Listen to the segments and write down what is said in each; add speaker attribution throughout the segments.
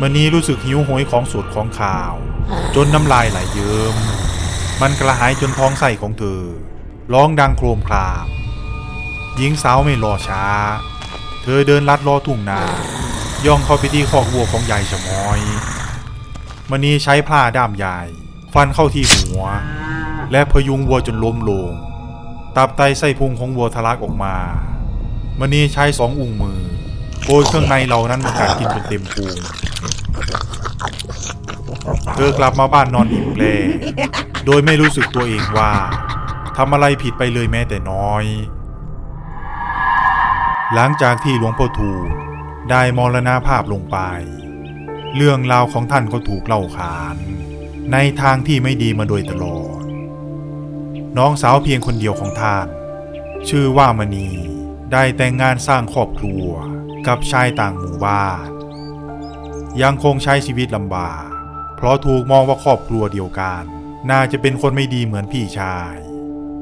Speaker 1: มณีรู้สึกหิวโหยของสดของข่าว จนน้ำลายไหลเยิ้มมันกระหายจนท้องไส้ของเธอ ร้องดังโครมคราม หญิงสาวไม่รอช้า เธอเดินลัดล้อทุ่งนา ย่องเข้าไปที่คอกวัวของยายชะมอยมณีใช้ผ้าด้ามใหญ่ฟันเข้าที่หัว และพยุงวัวจนล้มลง ตับไตไส้พุงของวัวทะลักออกมามณีใช้สองอุ้งมือโกยเครื่องในเหล่านั้นมากัดกินจนเต็มพุง เธอกลับมาบ้านนอนอิ่มแปลโดยไม่รู้สึกตัวเองว่าทำอะไรผิดไปเลยแม้แต่น้อย หลังจากที่หลวงพ่อทูได้มรณาภาพลงไป เรื่องราวของท่านก็ถูกเล่าขาน ในทางที่ไม่ดีมาโดยตลอด น้องสาวเพียงคนเดียวของท่าน ชื่อว่ามณีได้แต่งงานสร้างครอบครัวกับชายต่างหมู่บ้าน ยังคงใช้ชีวิตลำบาก เพราะถูกมองว่าครอบครัวเดียวกัน น่าจะเป็นคนไม่ดีเหมือนพี่ชาย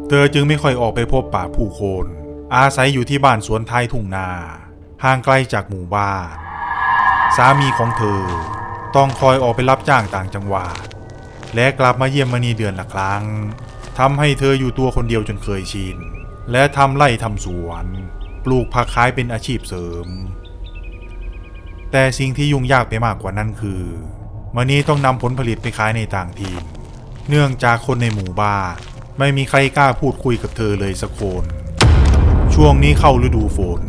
Speaker 1: เธอจึงไม่ค่อยออกไปพบป่าผู้คน อาศัยอยู่ที่บ้านสวนท้ายทุ่งนา ห่างไกลจากหมู่บ้าน สามีของเธอ ต้องคอยออกไปรับจ้างต่างจังหวัด และกลับมาเยี่ยมมณีเดือนละครั้งทำให้เธออยู่ตัวคนเดียวจนเคยชิน และทำไร่ทำสวน ปลูกผักขายเป็นอาชีพเสริม แต่สิ่งที่ยุ่งยากไปมากกว่านั้นคือมณีต้องนำผลผลิตไปขายในต่างถิ่นเนื่องจากคนในหมู่บ้านไม่มีใครกล้าพูดคุยกับเธอเลยสักคน ช่วงนี้เข้าฤดูฝน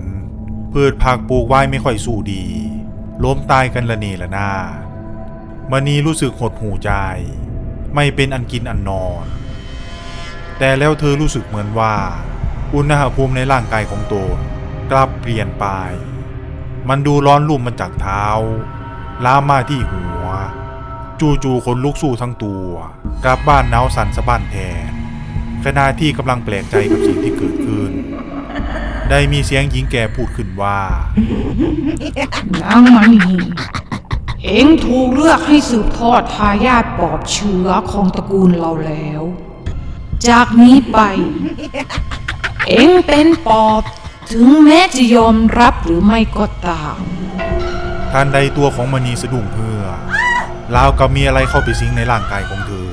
Speaker 1: พืชผักปลูกไว้ไม่ค่อยสู้ดี ล้มตายกันละเนระนาดมณีรู้สึกหดหูใจ ไม่เป็นอันกินอันนอน แต่แล้วเธอรู้สึกเหมือนว่า อุณหภูมิในร่างกายของตนกลับเปลี่ยนไป มันดูร้อนลุ่มมาจากเท้าลามมาที่หัว จู่ๆขนลุกสู้ทั้งตัว กลับบ้านหนาวสั่นสะบั้นแทนขณะที่กำลังแปลกใจกับสิ่งที่เกิดขึ้น ได้มีเสียงหญิงแก่พูดขึ้นว่า
Speaker 2: นางมณีเอ็งถูกเลือกให้สืบทอดทายาทปอบเชื้อของตระกูลเราแล้ว จากนี้ไป เอ็งเป็นปอบ ถึงแม้จะยอมรับหรือไม่ก็ตาม
Speaker 1: ทันใดตัวของมณีสะดุ้งเพื่อราวกับมีอะไรเข้าไปสิงในร่างกายของเธอ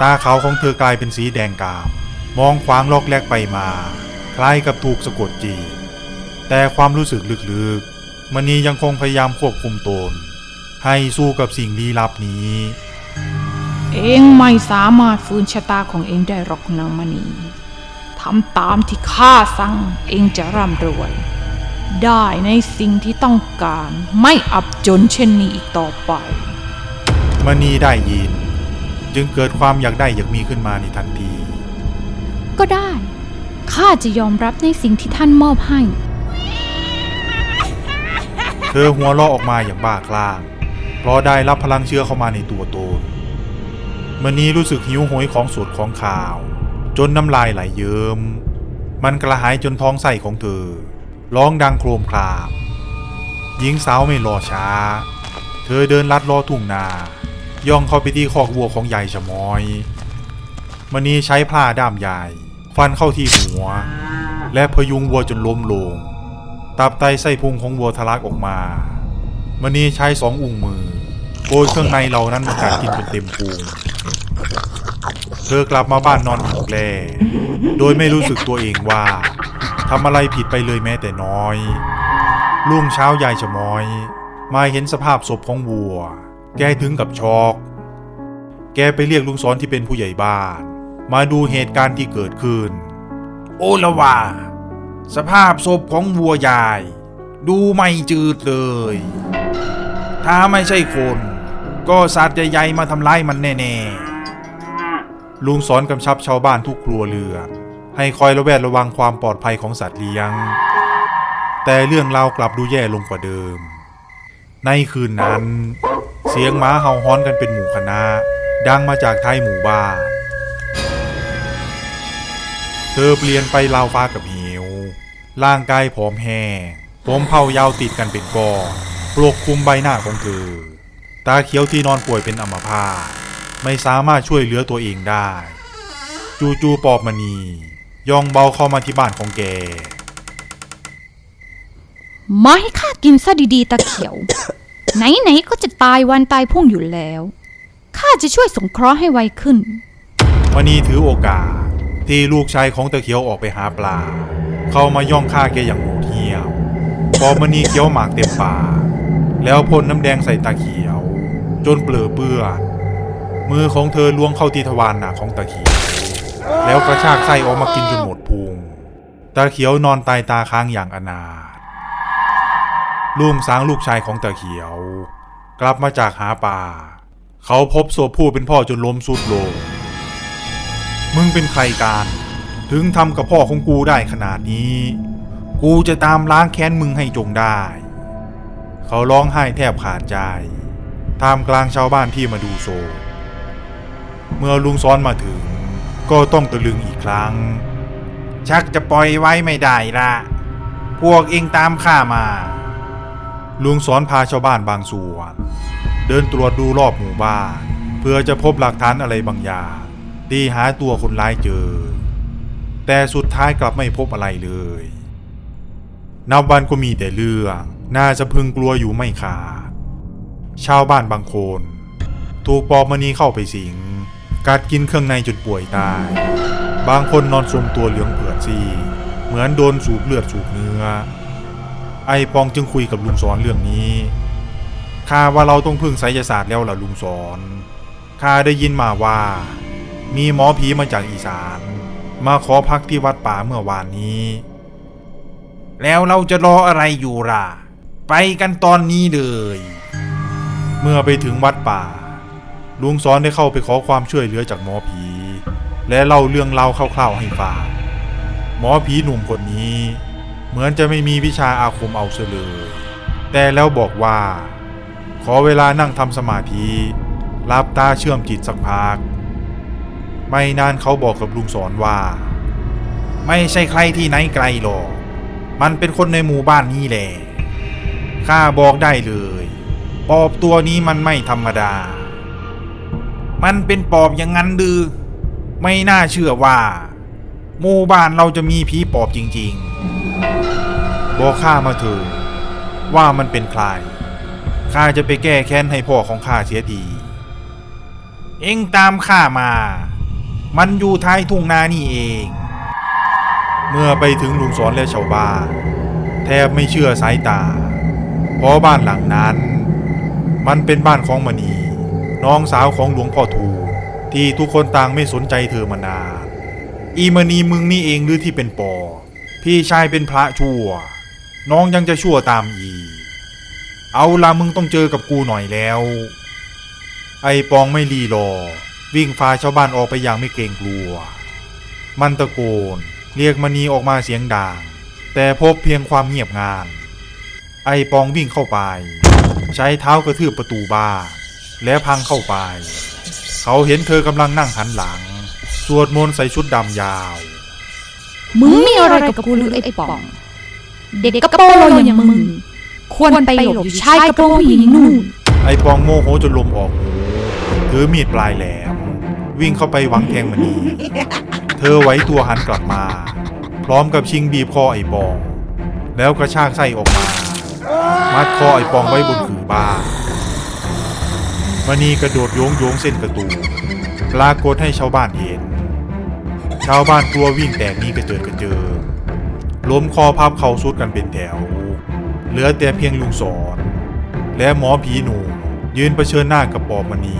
Speaker 1: ตาขาวของเธอกลายเป็นสีแดงกาม มองขวางลอกแลกไปมา คล้ายกับถูกสะกดจีบแต่ความรู้สึกลึกๆมณียังคงพยายามควบคุมตน ให้สู้กับสิ่งลี้ลับนี้
Speaker 2: เอ็งไม่สามารถฟื้นชะตาของเอ็งได้หรอกนางมณี ทำตามที่ข้าสั่งเอ็งจะร่ำรวย ได้ในสิ่งที่ต้องการไม่อับจนเช่นนี้อีกต่อไป
Speaker 1: มณีได้ยิน จึงเกิดความอยากได้อยากมีขึ้นมาในทันที
Speaker 3: ก็ได้ ข้าจะยอมรับในสิ่งที่ท่านมอบให้
Speaker 1: เธอหัวเราะออกมาอย่างบ้าคลั่งเพราะได้รับพลังเชื้อเข้ามาในตัวตนมณีรู้สึกหิวโหยของสดของข่าว จนน้ำลายไหลเยิ้มมันกระหายจนท้องไส้ของเธอ ร้องดังโครมครามหญิงสาวไม่รอช้า เธอเดินลัดลอทุ่งนา ย่องเข้าไปที่คอกวัวของยายชะมอยมณีใช้ผ้าด้ามใหญ่ฟันเข้าที่หัว และพยุงวัวจนล้มลง ตับไตไส้พุงของวัวทะลักออกมามณีใช้สองอุ้งมือโกยเครื่องในเหล่านั้นมากัดกินจนเต็มพุง เธอกลับมาบ้านนอนอิ่มแปลโดยไม่รู้สึกตัวเองว่าทำอะไรผิดไปเลยแม้แต่น้อยรุ่งเช้ายายชะมอย มาเห็นสภาพศพของวัว แกถึงกับช็อก แกไปเรียกลุงสอนที่เป็นผู้ใหญ่บ้าน มาดูเหตุการณ์ที่เกิดขึ้น โอละว่า สภาพศพของวัวยาย ดูไม่จืดเลย ถ้าไม่ใช่คน ก็สัตว์ใหญ่ๆมาทำร้ายมันแน่ ๆ ลุงสอนกำชับชาวบ้านทุกครัวเรือนให้คอยระแวดระวังความปลอดภัยของสัตว์เลี้ยง แต่เรื่องราวกลับดูแย่ลงกว่าเดิม ในคืนนั้น เสียงหมาเห่าฮ้อนกันเป็นหมู่คณะ ดังมาจากท้ายหมู่บ้าน เธอเปลี่ยนไปราวฟ้ากับเหว ร่างกายผอมแห้งผมเผายาวติดกันเป็นก้อนปกคลุมใบหน้าของเธอ ตาเขียวที่นอนป่วยเป็นอัมพาต ไม่สามารถช่วยเหลือตัวเองได้ จูๆปอบมณีย่องเบาเข้ามาที่บ้านของแก
Speaker 3: มาให้ข้ากินซะดีๆตะเขียว ไหนๆก็จะตายวันตายพรุ่งอยู่แล้ว ข้าจะช่วยสงเคราะห์ให้ไวขึ้น
Speaker 1: มณีถือโอกาสที่ลูกชายของตะเขียวออกไปหาปลา เข้ามาย่องฆ่าแกอย่างโหดเหี้ยมพอมณีเคี้ยวหมากเต็มปากแล้วพ่นน้ำแดงใส่ตาเขียว จนเปลือเปื้อน มือของเธอล้วงเข้าที่ทวารหนักของตาเขียว แล้วกระชากไส้ออกมากินจนหมดพุงตาเขียวนอนตายตาค้างอย่างอนาถลุงสางลูกชายของตาเขียว กลับมาจากหาป่า เขาพบศพผู้เป็นพ่อจนล้มสุดลง มึงเป็นใครกันถึงทำกับพ่อของกูได้ขนาดนี้ กูจะตามล้างแค้นมึงให้จงได้ เขาร้องไห้แทบขาดใจท่ามกลางชาวบ้านที่มาดูโศ เมื่อลุงซ้อนมาถึง ก็ต้องตะลึงอีกครั้ง ชักจะปล่อยไว้ไม่ได้ละพวกเองตามข้ามา ลุงสอนพาชาวบ้านบางส่วน เดินตรวจดูรอบหมู่บ้าน เพื่อจะพบหลักฐานอะไรบางอย่างที่หาตัวคนร้ายเจอ แต่สุดท้ายกลับไม่พบอะไรเลย นับวันก็มีแต่เรื่องน่าจะพึงกลัวอยู่ไม่ขาดชาวบ้านบางคน ถูกปอบมณีเข้าไปสิง กัดกินเครื่องในจนป่วยตาย บางคนนอนสมตัวเหลืองเผือดซีเหมือนโดนสูบเลือดสูบเนื้อ ไอปองจึงคุยกับลุงสอนเรื่องนี้ข้าว่าเราต้องพึ่งไสยศาสตร์แล้วล่ะลุงสอนข้าได้ยินมาว่า มีหมอผีมาจากอีสาน มาขอพักที่วัดป่าเมื่อวานนี้ แล้วเราจะรออะไรอยู่ล่ะ ไปกันตอนนี้เลย เมื่อไปถึงวัดป่า ลุงสอนได้เข้าไปขอความช่วยเหลือจากหมอผี และเล่าเรื่องเล่าคร่าวๆให้ฟังหมอผีหนุ่มคนนี้ เหมือนจะไม่มีวิชาอาคมเอาเสเลยแต่แล้วบอกว่า ขอเวลานั่งทำสมาธิหลับตาเชื่อมจิตสักพัก ไม่นานเขาบอกกับลุงสอนว่า ไม่ใช่ใครที่ไหนไกลหรอก มันเป็นคนในหมู่บ้านนี้แหละข้าบอกได้เลย ปอบตัวนี้มันไม่ธรรมดา มันเป็นปอบอย่างนั้นดือ ไม่น่าเชื่อว่าหมู่บ้านเราจะมีผีปอบจริงๆ บอกข้ามาเถอะว่ามันเป็นใครข้าจะไปแก้แค้นให้พ่อของข้าเสียดีเอ็งตามข้ามา มันอยู่ท้ายทุ่งนานี่เอง เมื่อไปถึงลุงสอนและชาวบ้านแทบไม่เชื่อสายตา เพราะบ้านหลังนั้น มันเป็นบ้านของมณี น้องสาวของหลวงพ่อทูที่ทุกคนต่างไม่สนใจเธอมานาน อีมณีมึงนี่เองหรือที่เป็นปอ พี่ชายเป็นพระชั่ว น้องยังจะชั่วตามอีก เอาละมึงต้องเจอกับกูหน่อยแล้ว ไอปองไม่รีรอ วิ่งพาชาวบ้านออกไปอย่างไม่เกรงกลัว มันตะโกน เรียกมณีออกมาเสียงดังแต่พบเพียงความเงียบงาน ไอปองวิ่งเข้าไป ใช้เท้ากระทืบประตูบ้าน และพังเข้าไป เขาเห็นเธอกำลังนั่งหันหลัง สวดมนต์ใส่ชุดดำยาว
Speaker 3: มึงมีอะไรกับกูหรือไอ้ป่อง เด็กกระโปรงอย่างมึง ควรไปหลบอยู่ชายกระโปรงผู้หญิงนู่น
Speaker 1: ไอ้ปองโมโหจนลมออกหูถือมีดปลายแหลม วิ่งเข้าไปหวังแทงมณีเธอไหวตัวหันกลับมา พร้อมกับชิงบีบคอไอ้ปอง แล้วกระชากไส้ออกมา มัดคอไอ้ปองไว้บนขือบ้าน มณีกระโดดโยงโยงเส้นประตู ปรากฏให้ชาวบ้านเห็น ชาวบ้านกลัววิ่งแตกหนี้กระเจิดกระเจิงล้มคอพับเข่าสุดกันเป็นแถว เหลือแต่เพียงลุงสอน และหมอผีหนุ่มยืนเผชิญหน้ากับปอบมณี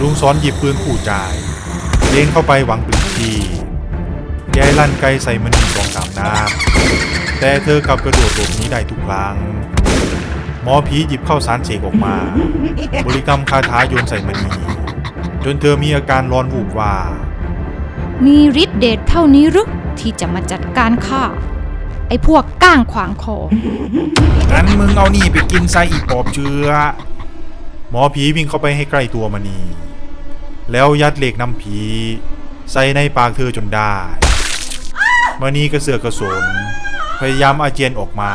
Speaker 1: ลุงสอนหยิบปืนขู่จ่ายเล็งเข้าไปหวังปืนทีแกลั่นไกลใส่มณีสองสามนัดแต่เธอกลับกระโดดหลบหนีได้ทุกครั้ง มอผีหยิบเข้าสารเสกออกมา บริกรรมคาถาโยนใส่มณีจนเธอมีอาการร้อนวูบว่าบ
Speaker 3: มีฤทธิ์เดชเท่านี้หรือที่จะมาจัดการข้าไอ้พวกก้างขวางคอ
Speaker 1: งั้นมึงเอานี่ไปกินไส้อีปอบเชื้อ หมอผีวิ่งเข้าไปให้ใกล้ตัวมณี แล้วยัดเหล็กน้ำผี ใส่ในปากเธอจนได้มณีกระเสือกกระสนพยายามอาเจียนออกมา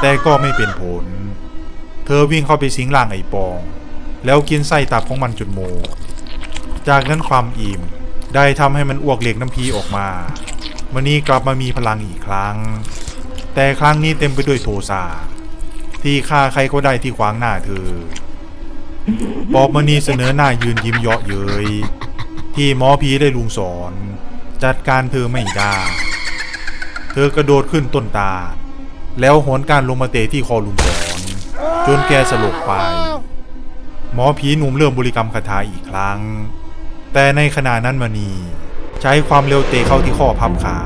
Speaker 1: แต่ก็ไม่เป็นผล เธอวิ่งเข้าไปสิงร่างไอ้ปอง แล้วกินไส้ตับของมันจนโม จากนั้นความอิ่มได้ทำให้มันอ้วกเหล็กน้ำพีออกมามณีกลับมามีพลังอีกครั้ง แต่ครั้งนี้เต็มไปด้วยโทสะที่ฆ่าใครก็ได้ที่ขวางหน้าเธอปอบมณีเสนอหน้ายืนยิ้มเยาะเย้ยที่หมอผีได้ลุงสอน จัดการเธอไม่ได้เธอกระโดดขึ้นต้นตา แล้วโหนการลงมาเตะที่คอลุงสอน จนแกสลบไป หมอผีหนุ่มเริ่มบริกรรมคาถาอีกครั้ง แต่ในขณะนั้นมณีใช้ความเร็วเตะเข้าที่ข้อพับขา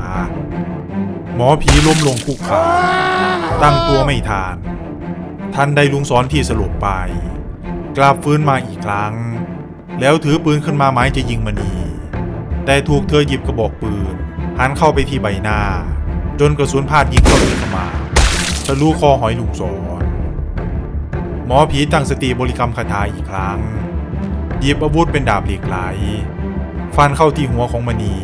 Speaker 1: หมอผีล้มลงคุกขาตั้งตัวไม่ทานทันใดลุงสอนที่สลบไปกลับฟื้นมาอีกครั้ง แล้วถือปืนขึ้นมาหมายจะยิงมณี แต่ถูกเธอหยิบกระบอกปืนหันเข้าไปที่ใบหน้า จนกระสุนพลาดยิงเข้าที่ขมาทะลุคอหอยลุงสอน หมอผีตั้งสติบริกรรมคาถาอีกครั้งหยิบอาวุธเป็นดาบเหล็กไหลฟันเข้าที่หัวของมณี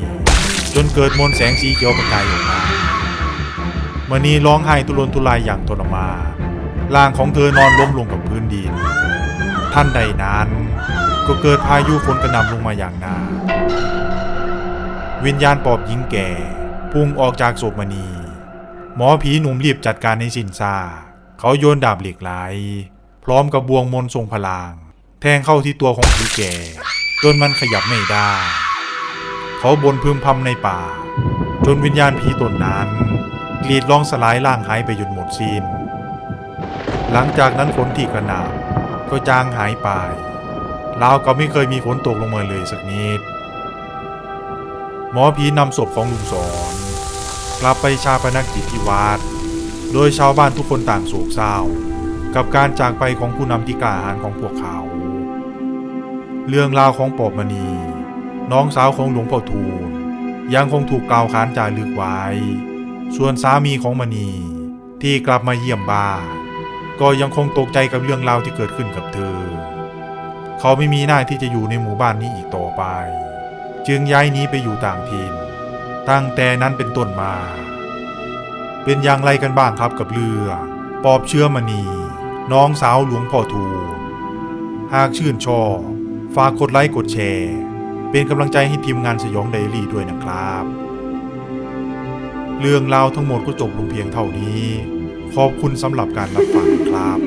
Speaker 1: จนเกิดมนต์แสงสีเขียวประกายออกมามณีร้องไห้ทุรนทุรายอย่างทรมานร่างของเธอนอนล้มลงกับพื้นดิน ท่านใดนั้น ก็เกิดพายุฝนกระหน่ำลงมาอย่างหนาวิญญาณปอบหญิงแก่พุ่งออกจากศพมณี หมอผีหนุ่มรีบจัดการในสินซาเขาโยนดาบเหล็กไหล พร้อมกับบวงมนทรงพลังแทงเข้าที่ตัวของผีแก่ จนมันขยับไม่ได้ เขาบนพึมพำในป่า จนวิญญาณผีตนนั้นกรีดร้องสลายร่างหายไปจนหมดสิน้น หลังจากนั้นฝนที่กระหน่ำก็จางหายไปราวกับไม่เคยมีฝนตกลงมาเลยสักนิด หมอผีนำศพของลุงสอนกลับไปชาปนกิจที่วัด โดยชาวบ้านทุกคนต่างโศกเศร้า กับการจากไปของผู้นำที่กล้าหาญของพวกเขา เรื่องราวของปอบมณี น้องสาวของหลวงพ่อทูลยังคงถูกกล่าวขานจารึกไว้ ส่วนสามีของมณีที่กลับมาเยี่ยมบ้านก็ยังคงตกใจกับเรื่องราวที่เกิดขึ้นกับเธอ เขาไม่มีหน้าที่จะอยู่ในหมู่บ้านนี้อีกต่อไป จึงย้ายนี้ไปอยู่ต่างถิ่นตั้งแต่นั้นเป็นต้นมา เป็นอย่างไรกันบ้างครับกับเรือปอบเชื้อมณี น้องสาวหลวงพ่อทูหากชื่นชอบฝากกดไลค์กดแชร์ เป็นกำลังใจให้ทีมงานสยองไดอารี่ด้วยนะครับ เรื่องราวทั้งหมดก็จบลงเพียงเท่านี้ ขอบคุณสำหรับการรับฟังครับ